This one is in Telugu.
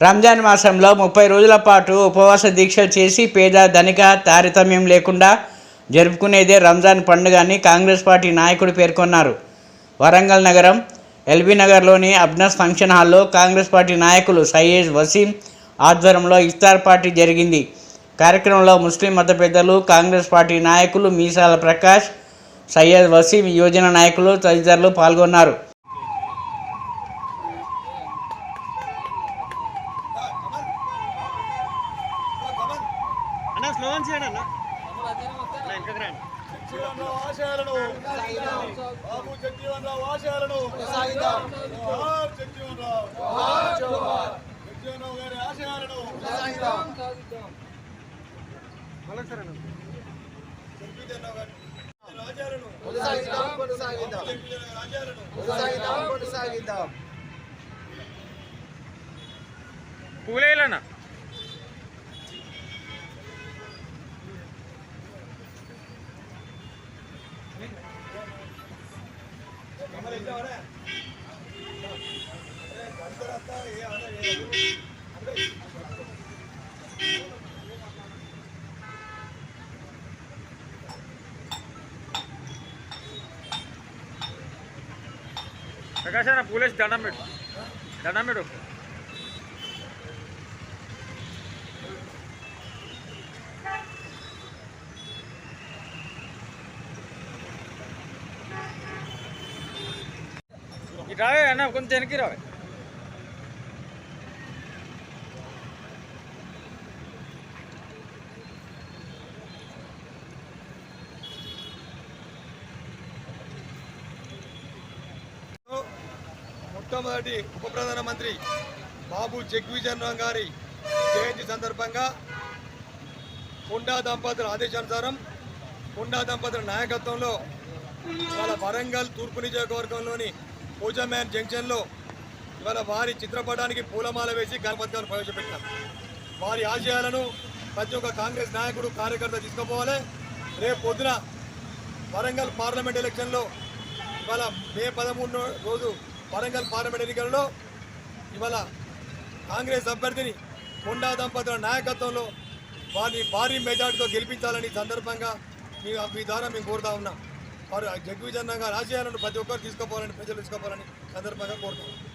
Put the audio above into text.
రంజాన్ మాసంలో ముప్పై రోజుల పాటు ఉపవాస దీక్ష చేసి పేద ధనిక తారతమ్యం లేకుండా జరుపుకునేదే రంజాన్ పండుగ అని కాంగ్రెస్ పార్టీ నాయకుడు పేర్కొన్నారు. వరంగల్ నగరం ఎల్బీ నగర్లోని అబ్నస్ ఫంక్షన్ హాల్లో కాంగ్రెస్ పార్టీ నాయకులు సయ్యద్ వసీం ఆధ్వర్యంలో ఇఫ్తార్ పార్టీ జరిగింది. కార్యక్రమంలో ముస్లిం మత పెద్దలు కాంగ్రెస్ పార్టీ నాయకులు మీసాల ప్రకాష్ సయ్యద్ వసీం యువజన నాయకులు తదితరులు పాల్గొన్నారు. స్లోగన్ చేయండి అన్న. వెనకకు రండి. ఆశయాలను బాబు ఆశయాలను గారి ఆశయాలను మళ్ళొకసారి కొనసాగిద్దాం కొనసాగిద్దాం కొనసాగిద్దాం కొనసాగిద్దాం పూలేలన్న ప్రకాశ్ అన్న పూలేసి దండం పెట్టు దండం పెట్టు రావే అన్న కొంచెం వెనక్కి రావే. మొట్టమొదటి ఉప ప్రధానమంత్రి బాబు జగ్విజన్ రామ్ గారి జయంతి సందర్భంగా కొండా దంపతుల ఆదేశానుసారం కొండా దంపతుల నాయకత్వంలో వాళ్ళ వరంగల్ తూర్పు నియోజకవర్గంలోని పూజమ్యాన్ జంక్షన్లో ఇవాళ వారి చిత్రపటానికి పూలమాల వేసి గణపతిని ప్రవేశపెట్టాం వారి ఆశయాలను ప్రతి ఒక్క కాంగ్రెస్ నాయకుడు కార్యకర్త తీసుకుపోవాలి. రేపు పొద్దున వరంగల్ పార్లమెంట్ ఎలక్షన్లో ఇవాళ మే పదమూడు రోజు వరంగల్ పార్లమెంట్ ఎన్నికల్లో ఇవాళ కాంగ్రెస్ అభ్యర్థిని కొండా దంపతుల నాయకత్వంలో వారిని భారీ మెజార్టీతో గెలిపించాలని సందర్భంగా మీ మీ ద్వారా మేము కోరుతా ఉన్నాం. వారు జగ్విజన్ గారి ప్రతి ఒక్కరు తీసుకోపోవాలని ప్రజలు తీసుకోపోవాలని సందర్భంగా కోరుతున్నాను